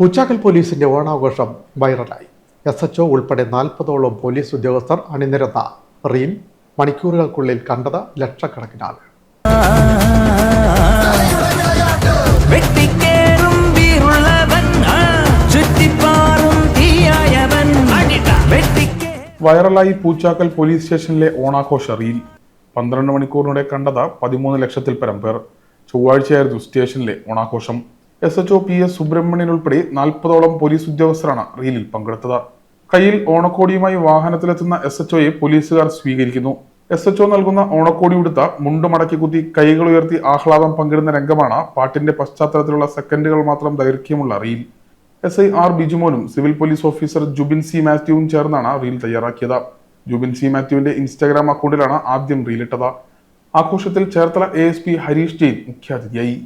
പൂച്ചാക്കൽ പോലീസിന്റെ ഓണാഘോഷം വൈറലായി. എസ് എച്ച് ഉൾപ്പെടെ നാൽപ്പതോളം പോലീസ് ഉദ്യോഗസ്ഥർ അണിനിരന്ന റീൽ മണിക്കൂറുകൾക്കുള്ളിൽ കണ്ടത് ലക്ഷക്കണക്കിനാണ്. വൈറലായി പൂച്ചാക്കൽ പോലീസ് സ്റ്റേഷനിലെ ഓണാഘോഷ റീൽ പന്ത്രണ്ട് മണിക്കൂറിനിടെ കണ്ടത് പതിമൂന്ന് ലക്ഷത്തിൽ പരം പേർ. ചൊവ്വാഴ്ചയായിരുന്നു സ്റ്റേഷനിലെ ഓണാഘോഷം. S H O P S Subrahmanian ഉൾപ്പെടെ നാൽപ്പതോളം പോലീസ് ഉദ്യോഗസ്ഥരാണ് റീലിൽ പങ്കെടുത്തത്. കയ്യിൽ ഓണക്കോടിയുമായി വാഹനത്തിലെത്തുന്ന എസ് എച്ച് ഒയെ പോലീസുകാർ സ്വീകരിക്കുന്നു. എസ് എച്ച് ഒ നൽകുന്ന ഓണക്കോടി ഉടുത്ത മുണ്ട് മടക്കി കുത്തി കൈകൾ ഉയർത്തി ആഹ്ലാദം പങ്കിടുന്ന രംഗമാണ് പാട്ടിന്റെ പശ്ചാത്തലത്തിലുള്ള സെക്കൻഡുകൾ മാത്രം ദൈർഘ്യമുള്ള reel. S I R ബിജുമോനും civil police officer Jubin C മാത്യുവും ചേർന്നാണ് റീൽ തയ്യാറാക്കിയത്. ജുബിൻ സി മാത്യുവിന്റെ ഇൻസ്റ്റാഗ്രാം അക്കൗണ്ടിലാണ് ആദ്യം റീലിട്ടത്. ആഘോഷത്തിൽ Cherthala A S P Harish Jain മുഖ്യാതിഥിയായി.